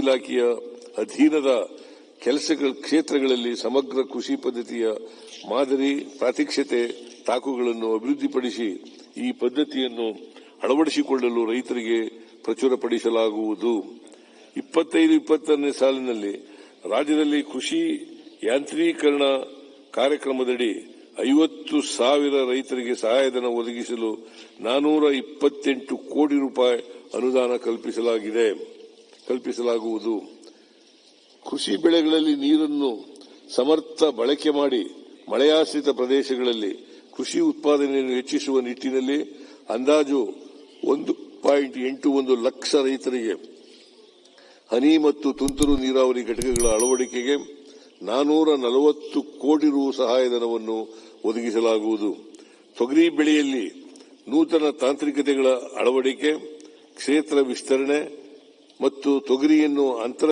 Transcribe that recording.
ಇಲಾಖೆಯ ಅಧೀನದ ಕೆಲಸಗಳ ಕ್ಷೇತ್ರಗಳಲ್ಲಿ ಸಮಗ್ರ ಕೃಷಿ ಪದ್ಧತಿಯ ಮಾದರಿ ಪ್ರಾತ್ಯಕ್ಷತೆ ತಾಕುಗಳನ್ನು ಅಭಿವೃದ್ಧಿಪಡಿಸಿ ಈ ಪದ್ಧತಿಯನ್ನು ಅಳವಡಿಸಿಕೊಳ್ಳಲು ರೈತರಿಗೆ ಪ್ರಚುರಪಡಿಸಲಾಗುವುದು. ಇಪ್ಪತ್ತೈದು ಇಪ್ಪತ್ತನೇ ಸಾಲಿನಲ್ಲಿ ರಾಜ್ಯದಲ್ಲಿ ಕೃಷಿ ಯಾಂತ್ರೀಕರಣ ಕಾರ್ಯಕ್ರಮದಡಿ ಐವತ್ತು ಸಾವಿರ ರೈತರಿಗೆ ಸಹಾಯಧನ ಒದಗಿಸಲು ನಾನೂರ ಇಪ್ಪತ್ತೆಂಟು ಕೋಟಿ ರೂಪಾಯಿ ಅನುದಾನ ಕಲ್ಪಿಸಲಾಗಿದೆ. ಕಲ್ಪಿಸಲಾಗುವುದು. ಕೃಷಿ ಬೆಳೆಗಳಲ್ಲಿ ನೀರನ್ನು ಸಮರ್ಥ ಬಳಕೆ ಮಾಡಿ ಮಳೆಯಾಶ್ರಿತ ಪ್ರದೇಶಗಳಲ್ಲಿ ಕೃಷಿ ಉತ್ಪಾದನೆಯನ್ನು ಹೆಚ್ಚಿಸುವ ನಿಟ್ಟಿನಲ್ಲಿ ಅಂದಾಜು ಒಂದು ಪಾಯಿಂಟ್ ಎಂಟು ಒಂದು ಲಕ್ಷ ರೈತರಿಗೆ ಹನಿ ಮತ್ತು ತುಂತುರು ನೀರಾವರಿ ಘಟಕಗಳ ಅಳವಡಿಕೆಗೆ ನಾನೂರ ನಲವತ್ತು ಕೋಟಿ ರು ಸಹಾಯಧನವನ್ನು ಒದಗಿಸಲಾಗುವುದು. ತೊಗರಿ ಬೆಳೆಯಲ್ಲಿ ನೂತನ ತಾಂತ್ರಿಕತೆಗಳ ಅಳವಡಿಕೆ, ಕ್ಷೇತ್ರ ವಿಸ್ತರಣೆ ಮತ್ತು ತೊಗರಿಯನ್ನು ಅಂತರ